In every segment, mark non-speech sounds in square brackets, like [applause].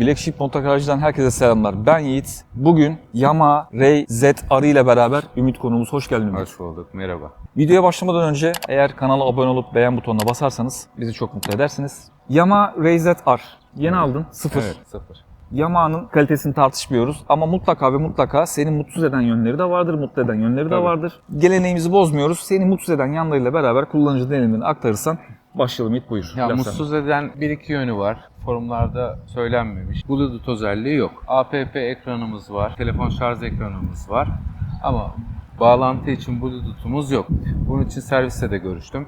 Black Sheep Motogaraj'dan herkese selamlar. Ben Yiğit. Bugün Yamaha Ray Z Arı ile beraber Ümit konuğumuz. Hoş geldin Ümit. Hoş bulduk, merhaba. Videoya başlamadan önce eğer kanala abone olup beğen butonuna basarsanız bizi çok mutlu edersiniz. Yamaha Ray Z R. Yeni aldın. Sıfır. Evet, sıfır. Yamaha'nın kalitesini tartışmıyoruz ama mutlaka ve mutlaka seni mutsuz eden yönleri de vardır, mutlu eden yönleri de Tabii. vardır. Geleneğimizi bozmuyoruz. Seni mutsuz eden yanlarıyla beraber kullanıcı deneyimini aktarırsan başlayalım Yiğit buyur. Ya Laf mutsuz eden bir iki yönü var. Forumlarda söylenmemiş. Bluetooth özelliği yok. APP ekranımız var, telefon şarj ekranımız var. Ama bağlantı için Bluetooth'umuz yok. Bunun için serviste de görüştüm.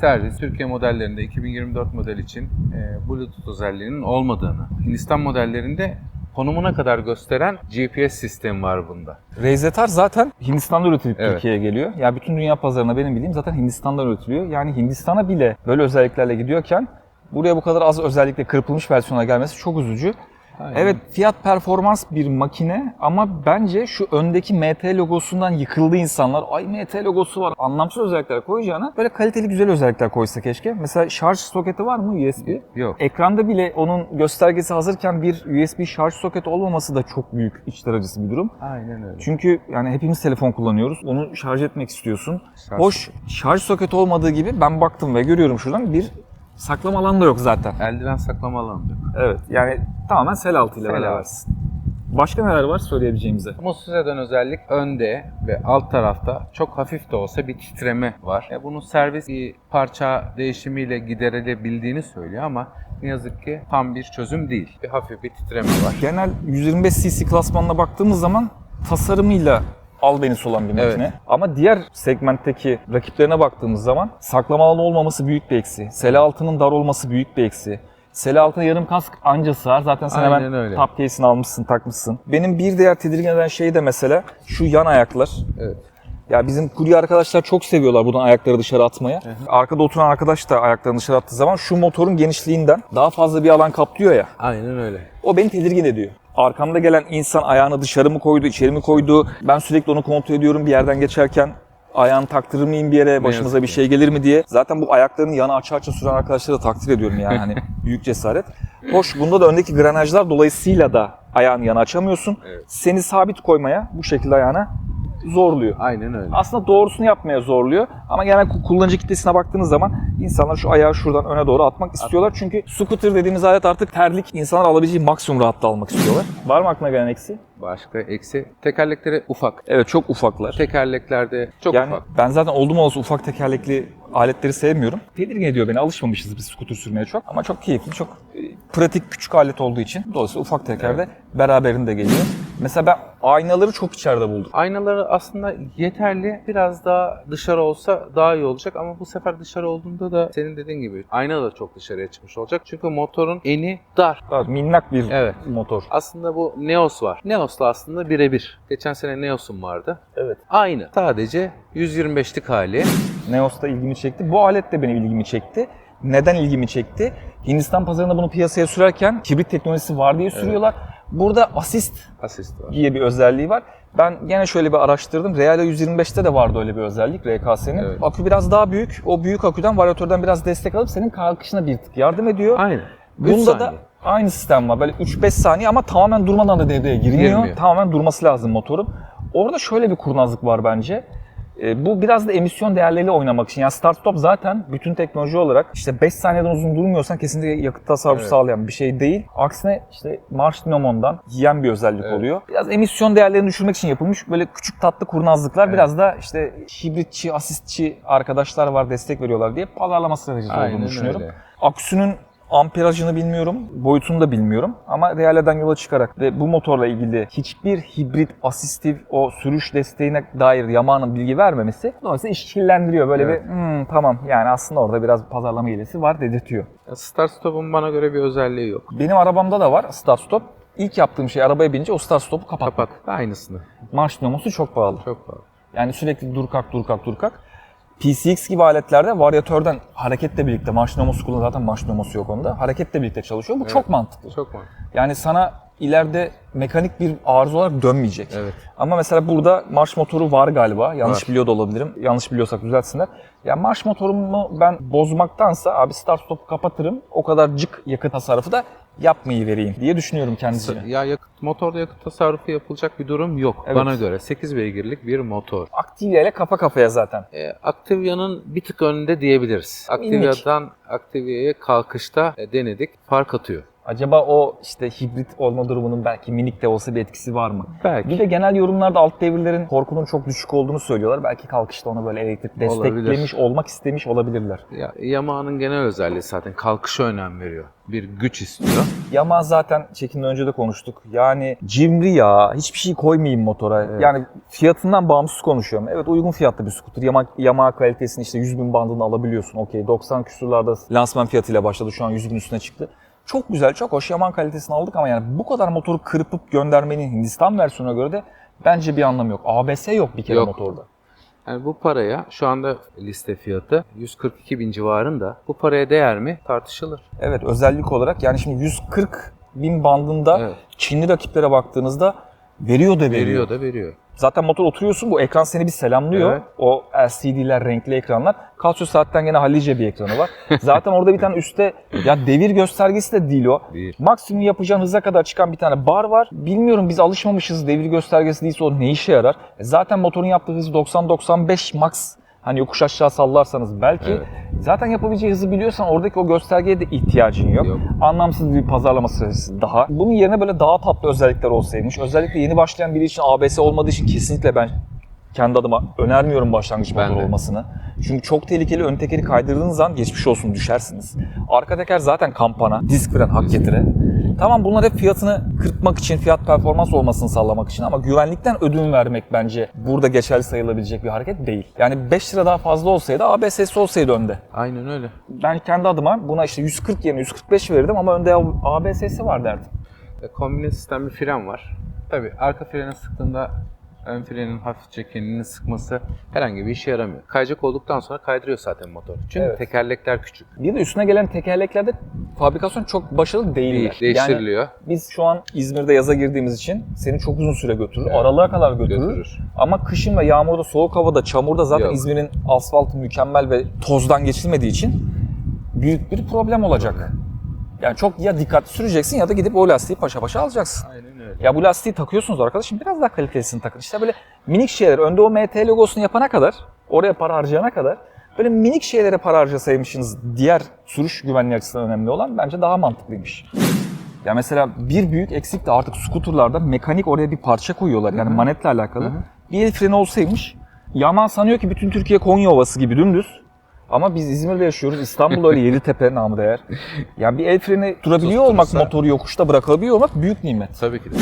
Servis Türkiye modellerinde 2024 model için e, Bluetooth özelliğinin olmadığını, Hindistan modellerinde konumuna kadar gösteren GPS sistemi var bunda. Reizetar zaten Hindistan'da üretilip Evet. Türkiye'ye geliyor. Ya bütün dünya pazarına benim bildiğim zaten Hindistan'dan üretiliyor. Yani Hindistan'a bile böyle özelliklerle gidiyorken buraya bu kadar az özellikle kırpılmış versiyona gelmesi çok üzücü. Aynen. Evet fiyat performans bir makine ama bence şu öndeki MT logosundan yıkıldı insanlar. Ay MT logosu var. Anlamsız özellikler koyacağına böyle kaliteli güzel özellikler koysa keşke. Mesela şarj soketi var mı USB? Yok. Ekranda bile onun göstergesi hazırken bir USB şarj soketi olmaması da çok büyük içler acısı bir durum. Aynen öyle. Çünkü yani hepimiz telefon kullanıyoruz. Onu şarj etmek istiyorsun. Şarj- Hoş şarj soketi olmadığı gibi ben baktım ve görüyorum şuradan bir saklama alanı da yok zaten. Eldiven saklama alanı yok. Evet yani tamamen sel altı ile Sel berabersin. Başka neler var söyleyebileceğimize? Eden özellik önde ve alt tarafta çok hafif de olsa bir titreme var. E, bunun servis bir parça değişimiyle giderilebildiğini söylüyor ama ne yazık ki tam bir çözüm değil. Bir hafif bir titreme var. Genel 125 cc klasmanına baktığımız zaman tasarımıyla albenisi olan bir Evet. makine. Ama diğer segmentteki rakiplerine baktığımız zaman saklama alanı olmaması büyük bir eksi. Sele altının dar olması büyük bir eksi. Sele altına yarım kask anca sığar. Zaten sen Aynen hemen öyle. top case'ini almışsın, takmışsın. Benim bir diğer tedirgin eden şey de mesela şu yan ayaklar. Evet. Ya bizim kurye arkadaşlar çok seviyorlar buradan ayakları dışarı atmayı. Arkada oturan arkadaş da ayaklarını dışarı attığı zaman şu motorun genişliğinden daha fazla bir alan kaplıyor ya. Aynen öyle. O beni tedirgin ediyor. Arkamda gelen insan ayağını dışarı mı koydu, içeri mi koydu? Ben sürekli onu kontrol ediyorum bir yerden geçerken. Ayağını taktırır mıyım bir yere, başımıza bir şey gelir mi diye. Zaten bu ayaklarını yana aça aça süren arkadaşları da takdir ediyorum yani hani [laughs] büyük cesaret. Hoş bunda da öndeki granajlar dolayısıyla da ayağını yana açamıyorsun. Evet. Seni sabit koymaya bu şekilde ayağına zorluyor. Aynen öyle. Aslında doğrusunu yapmaya zorluyor. Ama genel kullanıcı kitlesine baktığınız zaman insanlar şu ayağı şuradan öne doğru atmak istiyorlar. Çünkü scooter dediğimiz alet artık terlik insanlar alabileceği maksimum rahatlığı almak istiyorlar. Var mı aklına gelen eksi? Başka eksi. Tekerlekleri ufak. Evet çok ufaklar. Tekerleklerde çok yani ufak. ben zaten oldum olası ufak tekerlekli aletleri sevmiyorum. Tedirgin ediyor beni. Alışmamışız biz scooter sürmeye çok. Ama çok keyifli, çok e, pratik küçük alet olduğu için. Dolayısıyla ufak tekerde beraberinde geliyor. Mesela ben aynaları çok içeride buldum. Aynaları aslında yeterli. Biraz daha dışarı olsa daha iyi olacak ama bu sefer dışarı olduğunda da senin dediğin gibi ayna da çok dışarıya çıkmış olacak. Çünkü motorun eni dar. Daha minnak bir Evet. motor. Aslında bu Neos var. Neos'la aslında birebir. Geçen sene Neos'um vardı. Evet. Aynı. Sadece 125'lik hali. Neos da ilgimi çekti. Bu alet de benim ilgimi çekti. Neden ilgimi çekti? Hindistan pazarında bunu piyasaya sürerken hibrit teknolojisi var diye sürüyorlar. Burada asist Asist var. diye bir özelliği var. Ben gene şöyle bir araştırdım. Real 125'te de vardı öyle bir özellik RKS'nin. Evet. Akü biraz daha büyük. O büyük aküden varyatörden biraz destek alıp senin kalkışına bir tık yardım ediyor. Aynı. Üç Bunda da aynı sistem var. Böyle 3-5 saniye ama tamamen durmadan da devreye girmiyor. Girmiyor. Tamamen durması lazım motorun. Orada şöyle bir kurnazlık var bence. E, bu biraz da emisyon değerleriyle oynamak için. Yani start stop zaten bütün teknoloji olarak işte 5 saniyeden uzun durmuyorsan kesinlikle yakıt tasarrufu Evet. sağlayan bir şey değil. Aksine işte marş dinamondan yiyen bir özellik Evet. oluyor. Biraz emisyon değerlerini düşürmek için yapılmış böyle küçük tatlı kurnazlıklar. Evet. Biraz da işte hibritçi, asistçi arkadaşlar var destek veriyorlar diye pazarlama stratejisi olduğunu düşünüyorum. öyle. Aküsünün amperajını bilmiyorum, boyutunu da bilmiyorum ama Reala'dan yola çıkarak ve bu motorla ilgili hiçbir hibrit, asistif o sürüş desteğine dair Yamaha'nın bilgi vermemesi dolayısıyla iş kirlendiriyor. Böyle Evet. bir "Hmm, tamam yani aslında orada biraz pazarlama hilesi var dedirtiyor. Start stop'un bana göre bir özelliği yok. Benim arabamda da var start stop. İlk yaptığım şey arabaya binince o start stop'u kapatmak. Kapak. Aynısını. Marş dinamosu çok pahalı. Çok pahalı. Yani sürekli dur kalk dur kalk dur kalk. PCX gibi aletlerde varyatörden hareketle birlikte marş dinamosu kullanıyor. Zaten marş dinamosu yok onda. Hareketle birlikte çalışıyor. Bu çok mantıklı. Çok mantıklı. Yani sana ileride mekanik bir arıza olarak dönmeyecek. Evet. Ama mesela burada marş motoru var galiba. Yanlış Var. biliyor da olabilirim. Yanlış biliyorsak düzeltsinler. Ya marş motorumu ben bozmaktansa abi start stop kapatırım. O kadar cık yakıt tasarrufu da yapmayı vereyim diye düşünüyorum kendisine. Ya yakıt, motorda yakıt tasarrufu yapılacak bir durum yok Evet. bana göre. 8 beygirlik bir motor. Activia ile kafa kafaya zaten. E, Activia'nın bir tık önünde diyebiliriz. Activia'dan Activia'ya kalkışta e, denedik. Fark atıyor. Acaba o işte hibrit olma durumunun belki minik de olsa bir etkisi var mı? Belki. Bir de genel yorumlarda alt devirlerin torkunun çok düşük olduğunu söylüyorlar. Belki kalkışta onu böyle elektrik desteklemiş olmak istemiş olabilirler. Ya, Yamaha'nın genel özelliği zaten kalkışa önem veriyor. Bir güç istiyor. Yamaha zaten çekimden önce de konuştuk. Yani cimri ya. Hiçbir şey koymayayım motora. Evet. Yani fiyatından bağımsız konuşuyorum. Evet uygun fiyatlı bir scooter. Yamaha, Yamaha kalitesini işte 100 bin bandını alabiliyorsun. Okey 90 küsurlarda lansman fiyatıyla başladı. Şu an 100 bin üstüne çıktı. Çok güzel, çok hoş Yamaha kalitesini aldık ama yani bu kadar motoru kırpıp göndermenin Hindistan versiyonuna göre de bence bir anlamı yok. ABS yok bir kere Yok. motorda. Yani bu paraya şu anda liste fiyatı 142 bin civarında. Bu paraya değer mi? Tartışılır. Evet özellik olarak yani şimdi 140 bin bandında Evet. Çinli rakiplere baktığınızda veriyor da veriyor. Veriyor da veriyor. Zaten motor oturuyorsun bu ekran seni bir selamlıyor. Evet. O LCD'ler, renkli ekranlar. Casio saatten gene hallice bir ekranı var. [laughs] Zaten orada bir tane üstte ya devir göstergesi de değil o. Değil. Maksimum yapacağın hıza kadar çıkan bir tane bar var. Bilmiyorum biz alışmamışız devir göstergesi değilse o ne işe yarar? E Zaten motorun yaptığı hız 90-95 max. Hani yokuş aşağı sallarsanız belki. Evet. Zaten yapabileceği hızı biliyorsan oradaki o göstergeye de ihtiyacın yok. Yok. Anlamsız bir pazarlama stratejisi daha. Bunun yerine böyle daha tatlı özellikler olsaymış. Özellikle yeni başlayan biri için ABS olmadığı için kesinlikle ben kendi adıma önermiyorum başlangıç Ben motor de. olmasını. Çünkü çok tehlikeli ön tekeri kaydırdığınız zaman geçmiş olsun düşersiniz. Arka teker zaten kampana, disk fren hak getire. Tamam bunlar hep fiyatını kırpmak için, fiyat performans olmasını sağlamak için ama güvenlikten ödün vermek bence burada geçerli sayılabilecek bir hareket değil. Yani 5 lira daha fazla olsaydı ABS'si olsaydı önde. Aynen öyle. Ben kendi adıma buna işte 140 yerine 145 verirdim ama önde ABS'si var derdim. E, Kombine sistem bir fren var. Tabii arka freni sıktığında ön frenin hafifçe kendini sıkması herhangi bir işe yaramıyor. Kayacak olduktan sonra kaydırıyor zaten motor. Çünkü Evet. tekerlekler küçük. Bir de üstüne gelen tekerleklerde fabrikasyon çok başarılı değiller. Değil, değiştiriliyor. Yani biz şu an İzmir'de yaza girdiğimiz için seni çok uzun süre götürür. Aralığa kadar götürür. götürür. Ama kışın ve yağmurda, soğuk havada, çamurda zaten Yok. İzmir'in asfaltı mükemmel ve tozdan geçilmediği için büyük bir problem olacak. Yani çok ya dikkatli süreceksin ya da gidip o lastiği paşa paşa alacaksın. Aynen öyle. Ya bu lastiği takıyorsunuz arkadaşım biraz daha kalitesini takın. İşte böyle minik şeyler önde o MT logosunu yapana kadar, oraya para harcayana kadar böyle minik şeylere para harcasaymışsınız diğer sürüş güvenliği açısından önemli olan bence daha mantıklıymış. Ya mesela bir büyük eksik de artık skuterlarda mekanik oraya bir parça koyuyorlar yani manetle alakalı. Hı hı. Bir el freni olsaymış Yaman sanıyor ki bütün Türkiye Konya Ovası gibi dümdüz. Ama biz İzmir'de yaşıyoruz. İstanbul öyle Yeditepe namı değer. [laughs] Yani bir el freni durabiliyor olmak, Susturursa- motoru yokuşta bırakabiliyor olmak büyük nimet. Tabii ki de.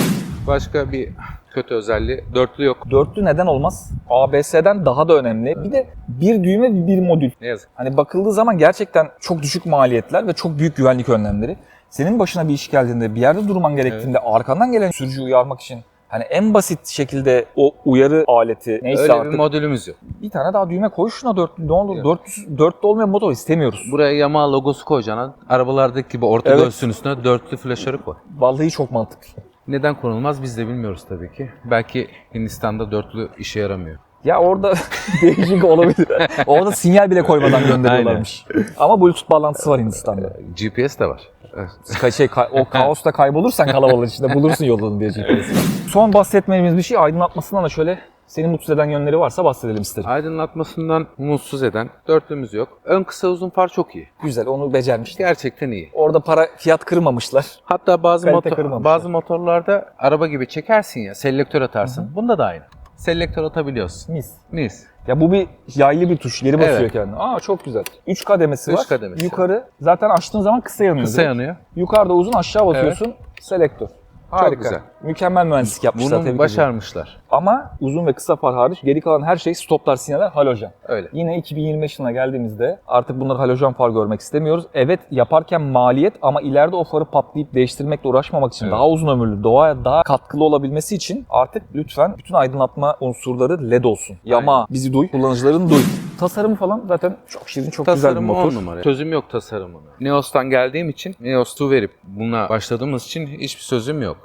Başka bir kötü özelliği dörtlü yok. Dörtlü neden olmaz? ABS'den daha da önemli. Bir de bir düğme bir modül. Ne yazık. Hani bakıldığı zaman gerçekten çok düşük maliyetler ve çok büyük güvenlik önlemleri. Senin başına bir iş geldiğinde, bir yerde durman gerektiğinde arkandan gelen sürücüyü uyarmak için hani en basit şekilde o uyarı aleti neyse Öyle artık bir modülümüz yok. bir tane daha düğme koy şuna dörtlü ne olur Yok. dörtlü, dörtlü olmayan motor istemiyoruz. Buraya Yamaha logosu koyacaksın. Arabalardaki gibi orta Evet. göğsün üstüne dörtlü flaşörü koy. Vallahi çok mantıklı. Neden konulmaz biz de bilmiyoruz tabii ki. Belki Hindistan'da dörtlü işe yaramıyor. Ya orada [laughs] değişik olabilir. [laughs] Orada sinyal bile koymadan gönderiyorlarmış. Ama Bluetooth bağlantısı var Hindistan'da. GPS de var. Ka- şey, ka- o kaosta kaybolursan kalabalığın içinde bulursun yolunu diye. [laughs] Son bahsetmediğimiz bir şey aydınlatmasından da şöyle seni mutsuz eden yönleri varsa bahsedelim isterim. Aydınlatmasından mutsuz eden dörtlümüz yok. Ön kısa uzun far çok iyi. Güzel onu becermişler. Gerçekten iyi. Orada para fiyat kırmamışlar. Hatta bazı motor, bazı motorlarda araba gibi çekersin ya, selektör atarsın. Bunda da aynı. Selektör atabiliyorsun. Mis. Mis. Ya bu bir yaylı bir tuş. Geri basıyor Evet. kendine. Aa çok güzel. 3 kademesi Üç var. kademesi. Yukarı zaten açtığın zaman kısa yanıyor. Kısa direkt. yanıyor. Yukarıda uzun aşağı basıyorsun. Selektör. Harika. güzel. Mükemmel mühendislik yapmışlar. Bunu başarmışlar. Ama uzun ve kısa far hariç geri kalan her şey stoplar, sinyaller, halojen. Öyle. Yine 2025 yılına geldiğimizde artık bunları halojen far görmek istemiyoruz. Evet yaparken maliyet ama ileride o farı patlayıp değiştirmekle uğraşmamak için Evet. daha uzun ömürlü, doğaya daha katkılı olabilmesi için artık lütfen bütün aydınlatma unsurları LED olsun. Yama bizi duy, kullanıcıların duy. Tasarımı falan zaten çok şirin, çok güzel bir motor. 10 numara. Sözüm yok tasarımına. Neos'tan geldiğim için Neos 2 verip buna başladığımız için hiçbir sözüm yok.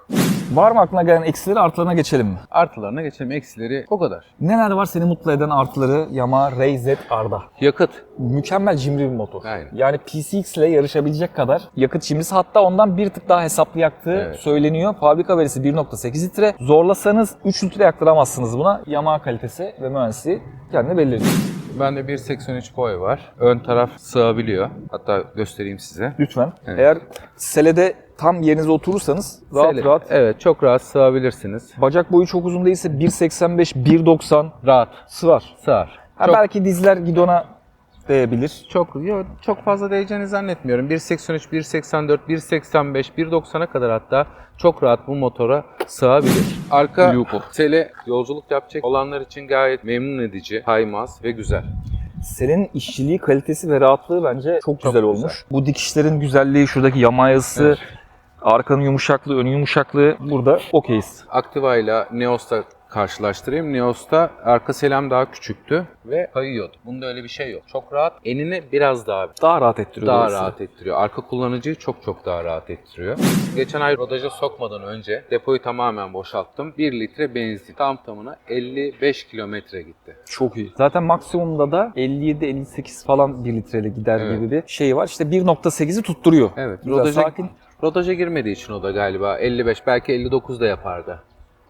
Var mı aklına gelen eksileri artılarına geçelim mi? Artılarına geçelim. Eksileri o kadar. Neler var seni mutlu eden artıları Yamaha Ray Z R'da? Yakıt. Mükemmel cimri bir motor. Aynen. Yani PCX ile yarışabilecek kadar yakıt cimrisi hatta ondan bir tık daha hesaplı yaktığı Evet. söyleniyor. Fabrika verisi 1.8 litre. Zorlasanız 3 litre yaktıramazsınız buna. Yamaha kalitesi ve mühendisliği kendini belli ediyor. Bende 1.83 boy var. Ön taraf sığabiliyor. Hatta göstereyim size. Lütfen. Evet. Eğer selede tam yerinize oturursanız rahat Sele- rahat. Evet çok rahat sığabilirsiniz. Bacak boyu çok uzun değilse 1.85, 1.90 Rahat. sığar. Sığar. Ha, çok, Belki dizler gidona değebilir. çok, yo, çok fazla değeceğini zannetmiyorum. 1.83, 1.84, 1.85, 1.90'a kadar hatta çok rahat bu motora sığabilir. Arka Lupo. sele yolculuk yapacak olanlar için gayet memnun edici, kaymaz ve güzel. Selin işçiliği, kalitesi ve rahatlığı bence çok, Çok güzel güzel. olmuş. Bu dikişlerin güzelliği, şuradaki yama yazısı, Evet. Arkanın yumuşaklığı, önün yumuşaklığı burada okeyiz. Activa ile Neos'ta karşılaştırayım. Neos'ta arka selam daha küçüktü ve kayıyordu. Bunda öyle bir şey yok. Çok rahat. Enini biraz daha Daha rahat ettiriyor. daha dolayısıyla. rahat ettiriyor. Arka kullanıcıyı çok çok daha rahat ettiriyor. Geçen ay rodaja sokmadan önce depoyu tamamen boşalttım. 1 litre benzin tam tamına 55 kilometre gitti. Çok iyi. Zaten maksimumda da 57-58 falan 1 litreli gider Evet. gibi bir şey var. İşte 1.8'i tutturuyor. Evet. Rodaja, sakin. Rodaja girmediği için o da galiba 55 belki 59 da yapardı.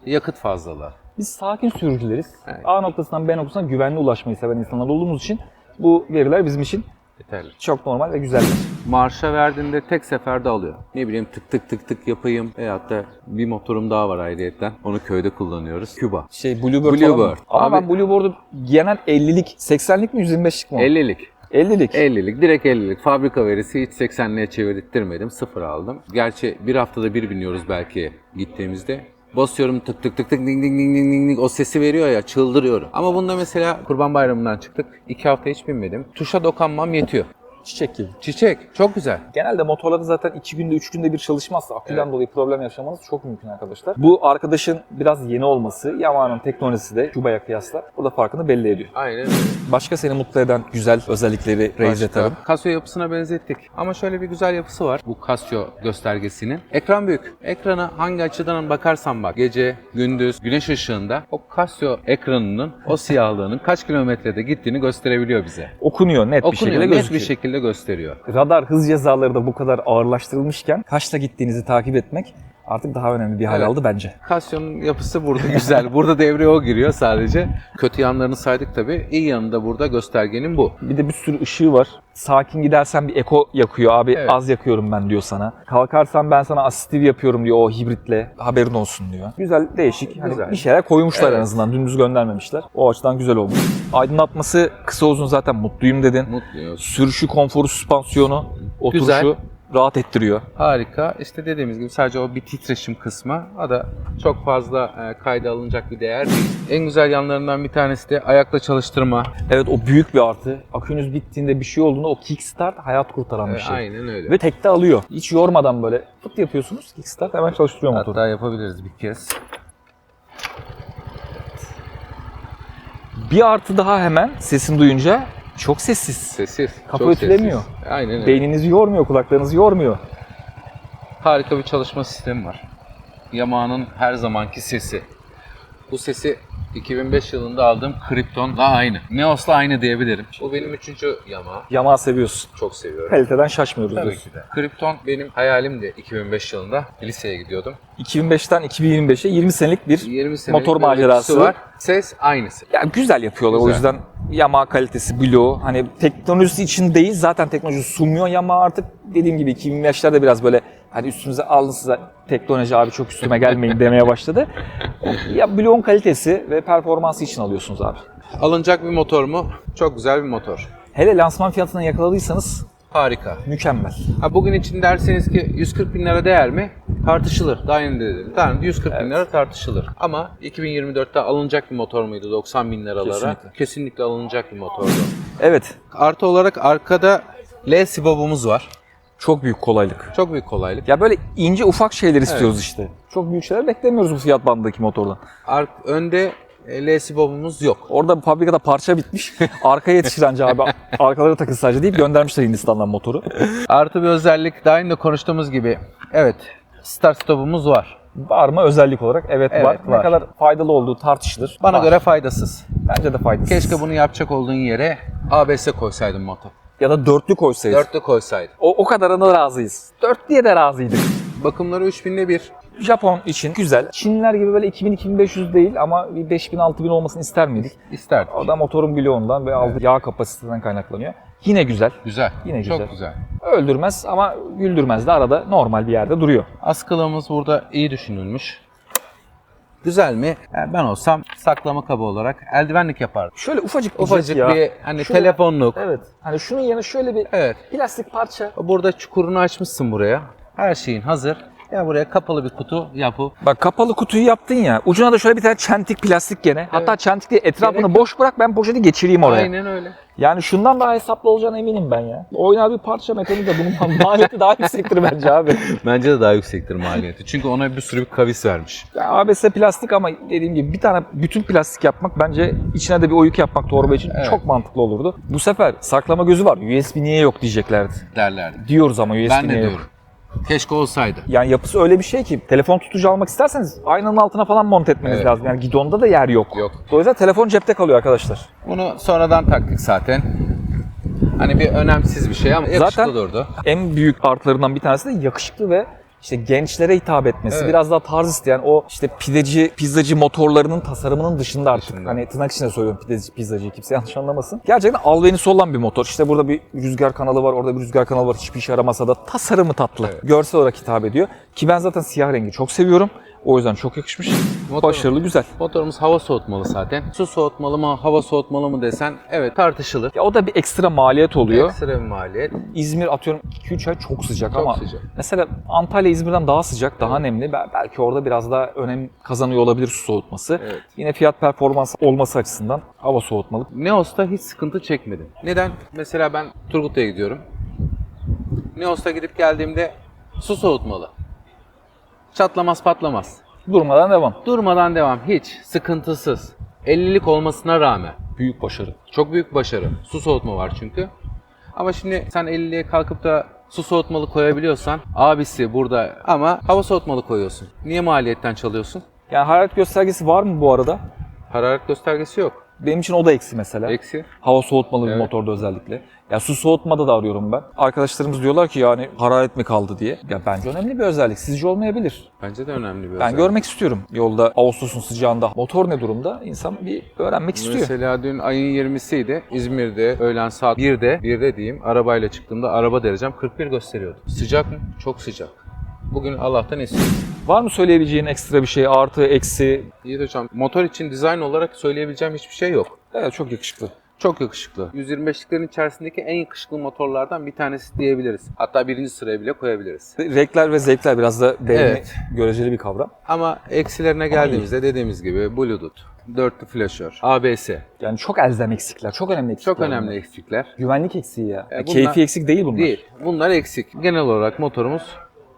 Yakıt fazlalığı. Biz sakin sürücüleriz. Evet. A noktasından B noktasına güvenli ulaşmayı seven insanlar olduğumuz için bu veriler bizim için Yeterli. çok normal ve güzeller. Marşa verdiğinde tek seferde alıyor. Ne bileyim tık tık tık tık yapayım. Veyahut da bir motorum daha var ayrıyetten. Onu köyde kullanıyoruz. Cuba. Şey Bluebird, Bluebird. falan? Ama Abi- ben Bluebird'u genel 50'lik, 80'lik mi 125'lik mi? 50'lik. 50'lik. 50'lik, direkt 50'lik. Fabrika verisi hiç 80'liğe çevirttirmedim. Sıfır aldım. Gerçi bir haftada bir biniyoruz belki gittiğimizde. Basıyorum tık tık tık tık ding ding ding ding ding o sesi veriyor ya çıldırıyorum. Ama bunda mesela Kurban Bayramı'ndan çıktık. iki hafta hiç binmedim. Tuşa dokanmam yetiyor. Çiçek gibi. Çiçek çok güzel. Genelde motorlarda zaten 2 günde 3 günde bir çalışmazsa aküden dolayı problem yaşamanız çok mümkün arkadaşlar. Bu arkadaşın biraz yeni olması Yamaha'nın teknolojisi de Cuba'ya kıyasla burada farkını belli ediyor. Aynen. Başka seni mutlu eden güzel özellikleri Raze Başka. atalım. Casio yapısına benzettik. Ama şöyle bir güzel yapısı var bu Casio göstergesinin. Ekran büyük. Ekrana hangi açıdan bakarsan bak. Gece, gündüz, güneş ışığında o Casio ekranının o siyahlığının kaç kilometrede gittiğini gösterebiliyor bize. Okunuyor net bir Okunuyor, şekilde net gözüküyor. bir şekilde gösteriyor. Radar hız cezaları da bu kadar ağırlaştırılmışken kaçta gittiğinizi takip etmek artık daha önemli bir hal Evet. aldı bence. Casio'nun yapısı burada güzel. [laughs] burada devreye o giriyor sadece. Kötü yanlarını saydık tabii. İyi yanı da burada göstergenin bu. Bir de bir sürü ışığı var. Sakin gidersen bir eko yakıyor abi Evet. az yakıyorum ben diyor sana. Kalkarsan ben sana asistif yapıyorum diyor o hibritle haberin olsun diyor. Güzel değişik. Hani Güzel. bir şeyler koymuşlar Evet. en azından dümdüz göndermemişler. O açıdan güzel olmuş. Aydınlatması kısa uzun zaten mutluyum dedin. Mutluyuz. Sürüşü, konforu, süspansiyonu, oturuşu Güzel. Rahat ettiriyor. Harika. İşte dediğimiz gibi sadece o bir titreşim kısmı. O da çok fazla e, kayda alınacak bir değer değil. En güzel yanlarından bir tanesi de ayakla çalıştırma. Evet o büyük bir artı. Akünüz bittiğinde bir şey olduğunda o kickstart hayat kurtaran bir E, şey. Aynen öyle. Ve tekte alıyor. Hiç yormadan böyle fıt yapıyorsunuz. Kickstart hemen çalıştırıyor motoru. Hatta yapabiliriz bir kez. Bir artı daha hemen sesini duyunca çok sessiz. Sessiz. Kafa çok ütülemiyor. sessiz. Aynen öyle. Beyninizi yormuyor, kulaklarınızı yormuyor. Harika bir çalışma sistemi var. Yamaha'nın her zamanki sesi. Bu sesi 2005 yılında aldığım Krypton'la aynı. Neos'la aynı diyebilirim. Bu benim üçüncü Yamaha. Yamaha seviyorsun. Çok seviyorum. Kaliteden şaşmıyoruz Tabii diyorsun. ki de. Krypton benim hayalimdi 2005 yılında. Liseye gidiyordum. 2005'ten 2025'e 20 senelik bir 20 senelik Motor bir macerası. öyküsü var. Ses aynısı. ya güzel yapıyorlar o Güzel. yüzden Yamaha kalitesi Blue hani teknolojisi için değil zaten teknoloji sunmuyor Yamaha artık dediğim gibi 2025'lerde biraz böyle hani üstünüze alın size teknoloji abi çok üstüme gelmeyin demeye başladı. Ya Blue'un kalitesi ve performansı için alıyorsunuz abi. Alınacak bir motor mu? Çok güzel bir motor. Hele lansman fiyatına yakaladıysanız Harika. mükemmel. Ha bugün için derseniz ki 140 bin lira değer mi? Tartışılır. Daha yeni de dedim. Tamam 140 bin lira tartışılır. Ama 2024'te alınacak bir motor muydu 90 bin liralara? Kesinlikle. Kesinlikle alınacak bir motordu. Evet Artı olarak arkada L sibobumuz var. Çok büyük kolaylık. Çok büyük kolaylık. Ya böyle ince ufak şeyler istiyoruz işte. Çok büyük şeyler beklemiyoruz bu fiyat bandındaki motordan. Ar- önde E, LS bobumuz yok. Orada fabrikada parça bitmiş. [laughs] Arkaya yetişir anca abi. Arkaları takıl sadece deyip göndermişler Hindistan'dan motoru. Artı bir özellik daha önce konuştuğumuz gibi evet start stopumuz var. Var mı özellik olarak? Evet, Evet, var. Ne var. kadar faydalı olduğu tartışılır. Bana Var. göre faydasız. Bence de faydasız. Keşke bunu yapacak olduğun yere ABS koysaydın motor. Ya da dörtlü koysayız. Dörtlü koysaydın. O, o kadarına razıyız. Dörtlüye de razıydık. Bakımları 3000'de bir. Japon için güzel. Çinliler gibi böyle 2000-2500 değil ama bir 5000-6000 olmasını ister miydik? İsterdik. O da motorun bloğundan ve aldığı yağ kapasitesinden kaynaklanıyor. Yine güzel. Güzel. Yine Çok güzel. güzel. Öldürmez ama güldürmez de arada normal bir yerde duruyor. Askılığımız burada iyi düşünülmüş. Güzel mi? Yani ben olsam saklama kabı olarak eldivenlik yapardım. Şöyle ufacık Ufacık ya. bir hani Şöyle- telefonluk. Evet. Hani şunun yerine şöyle bir Evet. plastik parça. Burada çukurunu açmışsın buraya. Her şeyin hazır. Ya buraya kapalı bir kutu yapıp Bak kapalı kutuyu yaptın ya. Ucuna da şöyle bir tane çentik plastik gene. Hatta çentik değil etrafını Gerek boş bırak ben poşeti geçireyim oraya. aynen öyle. Yani şundan daha hesaplı olacağına eminim ben ya. Oynar bir parça mekaniği de bunun [laughs] maliyeti daha yüksektir bence abi. Bence de daha yüksektir maliyeti. Çünkü ona bir sürü bir kavis vermiş. Ya ABS plastik ama dediğim gibi bir tane bütün plastik yapmak bence içine de bir oyuk yapmak torba için Evet. çok mantıklı olurdu. Bu sefer saklama gözü var. USB niye yok diyeceklerdi. Derlerdi. Diyoruz ama USB Ben de niye yok. diyorum. Keşke olsaydı. Yani yapısı öyle bir şey ki telefon tutucu almak isterseniz aynanın altına falan monte etmeniz Evet. lazım. Yani gidonda da yer yok. Yok. Dolayısıyla telefon cepte kalıyor arkadaşlar. Bunu sonradan taktık zaten. Hani bir önemsiz bir şey ama yakışıklı Zaten- durdu. En büyük artılarından bir tanesi de yakışıklı ve işte gençlere hitap etmesi, Evet. biraz daha tarz isteyen o işte pideci, pizzacı motorlarının tasarımının dışında artık. Dışında. Hani tırnak içinde söylüyorum pideci, pizzacı kimse yanlış anlamasın. Gerçekten albenisi olan bir motor. İşte burada bir rüzgar kanalı var, orada bir rüzgar kanalı var. Hiçbir işe yaramasa da tasarımı tatlı. Evet. Görsel olarak hitap ediyor. Ki ben zaten siyah rengi çok seviyorum. O yüzden çok yakışmış. Motor- Başarılı, güzel. Motorumuz hava soğutmalı zaten. Su soğutmalı mı, hava soğutmalı mı desen evet tartışılır. Ya o da bir ekstra maliyet oluyor. Ekstra bir maliyet. İzmir atıyorum 2-3 ay çok sıcak Çok ama sıcak. mesela Antalya İzmir'den daha sıcak, daha nemli. Bel- Belki orada biraz daha önem kazanıyor olabilir su soğutması. Evet. Yine fiyat performans olması açısından hava soğutmalı. Neos'ta hiç sıkıntı çekmedim. Neden? Mesela ben Turgut'a gidiyorum. Neos'ta gidip geldiğimde su soğutmalı. Çatlamaz patlamaz. Durmadan devam. Durmadan devam hiç sıkıntısız. 50'lik olmasına rağmen. Büyük başarı. Çok büyük başarı. Su soğutma var çünkü. Ama şimdi sen 50'liye kalkıp da su soğutmalı koyabiliyorsan abisi burada ama hava soğutmalı koyuyorsun. Niye maliyetten çalıyorsun? Yani hararet göstergesi var mı bu arada? Hararet göstergesi yok. Benim için o da eksi mesela. Eksi. Hava soğutmalı bir Evet. motorda özellikle. Ya su soğutmada da arıyorum ben. Arkadaşlarımız diyorlar ki yani hararet mi kaldı diye. Ya bence önemli bir özellik. Sizce olmayabilir. Bence de önemli bir Ben özellik. görmek istiyorum yolda Ağustos'un sıcağında motor ne durumda? İnsan bir öğrenmek istiyor. Mesela dün ayın 20'siydi. İzmir'de öğlen saat 1'de, 1'de diyeyim arabayla çıktığımda araba derecem 41 gösteriyordu. Sıcak mı? Çok sıcak. Bugün Allah'tan esiyor. Var mı söyleyebileceğin ekstra bir şey? Artı, eksi? İyi hocam motor için dizayn olarak söyleyebileceğim hiçbir şey yok. Evet çok yakışıklı. Çok yakışıklı. 125'liklerin içerisindeki en yakışıklı motorlardan bir tanesi diyebiliriz. Hatta birinci sıraya bile koyabiliriz. Renkler ve zevkler biraz da değerli, Evet. göreceli bir kavram. Ama eksilerine geldiğimizde dediğimiz gibi Bluetooth, dörtlü flaşör, ABS. Yani çok elzem eksikler, çok önemli eksikler. Çok önemli bunlar. eksikler. Güvenlik eksiği ya. E, Ya bunlar- Keyfi eksik değil bunlar. Değil. Bunlar eksik. Genel olarak motorumuz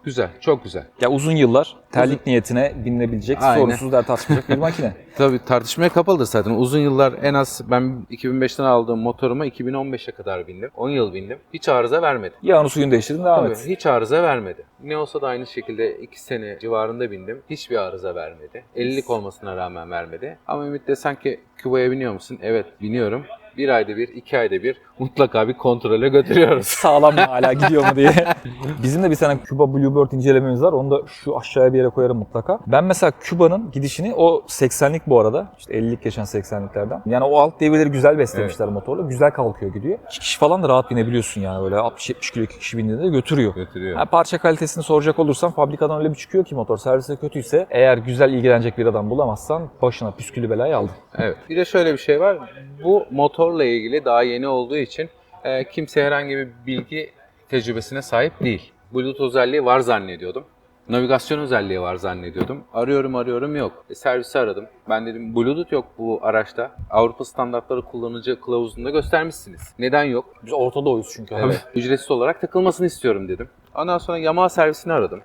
güzel, çok güzel. Ya uzun yıllar terlik niyetine binilebilecek, Aynen. sorunsuz dert tartışmayacak bir makine. [laughs] Tabii tartışmaya kapalıdır zaten. Uzun yıllar en az ben 2005'ten aldığım motoruma 2015'e kadar bindim. 10 yıl bindim. Hiç arıza vermedi. Yağını suyunu değiştirdin devam Tabii, et. hiç arıza vermedi. Ne olsa da aynı şekilde 2 sene civarında bindim. Hiçbir arıza vermedi. 50'lik olmasına rağmen vermedi. Ama Ümit de sanki Küba'ya biniyor musun? Evet biniyorum. Bir ayda bir, iki ayda bir mutlaka bir kontrole götürüyoruz. [laughs] Sağlam mı hala gidiyor mu diye. [laughs] Bizim de bir tane Cuba Bluebird incelememiz var. Onu da şu aşağıya bir yere koyarım mutlaka. Ben mesela Cuba'nın gidişini o 80'lik bu arada. İşte 50'lik geçen 80'liklerden. Yani o alt devreleri güzel beslemişler motorla. Güzel kalkıyor gidiyor. 2 kişi falan da rahat binebiliyorsun yani böyle 60-70 kilo 2 kişi bindiğinde de götürüyor. Götürüyor. Ha, parça kalitesini soracak olursan fabrikadan öyle bir çıkıyor ki motor servise kötüyse eğer güzel ilgilenecek bir adam bulamazsan başına püskülü belayı aldın. Evet. Bir de şöyle bir şey var. Bu motorla ilgili daha yeni olduğu için e, kimse herhangi bir bilgi tecrübesine sahip değil. Bluetooth özelliği var zannediyordum. Navigasyon özelliği var zannediyordum. Arıyorum arıyorum yok. E, servisi aradım. Ben dedim Bluetooth yok bu araçta. Avrupa standartları kullanıcı kılavuzunda göstermişsiniz. Neden yok? Biz Orta Doğuyuz çünkü abi. Evet. Ücretsiz olarak takılmasını istiyorum dedim. Ondan sonra Yamaha servisini aradım.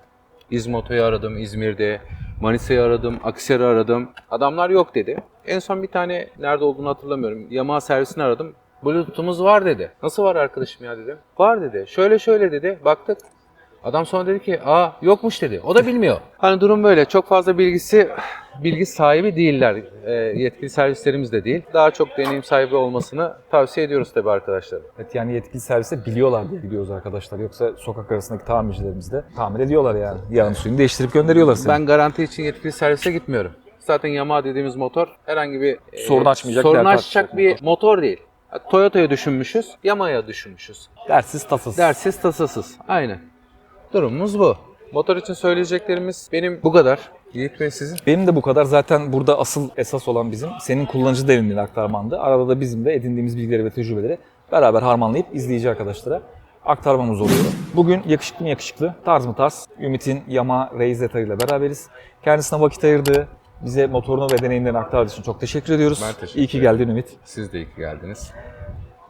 İzmoto'yu aradım İzmir'de. Manisa'yı aradım, Akisar'ı aradım. Adamlar yok dedi. En son bir tane nerede olduğunu hatırlamıyorum. Yamaha servisini aradım. Bluetooth'umuz var dedi. Nasıl var arkadaşım ya dedim. Var dedi. Şöyle şöyle dedi. Baktık. Adam sonra dedi ki aa yokmuş dedi. O da bilmiyor. [laughs] Hani durum böyle. Çok fazla bilgisi bilgi sahibi değiller. E, yetkili servislerimiz de değil. Daha çok deneyim sahibi olmasını tavsiye ediyoruz tabii arkadaşlar. Evet yani yetkili servise biliyorlar diye biliyoruz arkadaşlar. Yoksa sokak arasındaki tamircilerimiz de tamir ediyorlar yani. Yağını suyunu değiştirip gönderiyorlar seni. Ben garanti için yetkili servise gitmiyorum. Zaten Yamaha dediğimiz motor herhangi bir e, Sorun açmayacak, sorun açacak bir motor değil. Toyota'ya düşünmüşüz, Yamaha'ya düşünmüşüz. Dersiz tasasız. Dersiz tasasız. Aynen. Durumumuz bu. Motor için söyleyeceklerimiz benim bu kadar. Yiğit Bey sizin. Benim de bu kadar. Zaten burada asıl esas olan bizim senin kullanıcı deneyimini aktarmandı. Arada da bizim de edindiğimiz bilgileri ve tecrübeleri beraber harmanlayıp izleyici arkadaşlara aktarmamız oluyor. Bugün yakışıklı mı yakışıklı, tarz mı tarz, Ümit'in Yamaha Raze ile beraberiz. Kendisine vakit ayırdı, bize motorunu ve deneyimlerini aktardığı için çok teşekkür ediyoruz. Ben teşekkür İyi ki ederim. geldin Ümit. Siz de iyi ki geldiniz.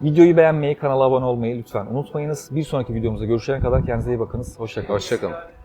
Videoyu beğenmeyi, kanala abone olmayı lütfen unutmayınız. Bir sonraki videomuzda görüşene kadar kendinize iyi bakınız. Hoşçakalın. Hoşçakalın.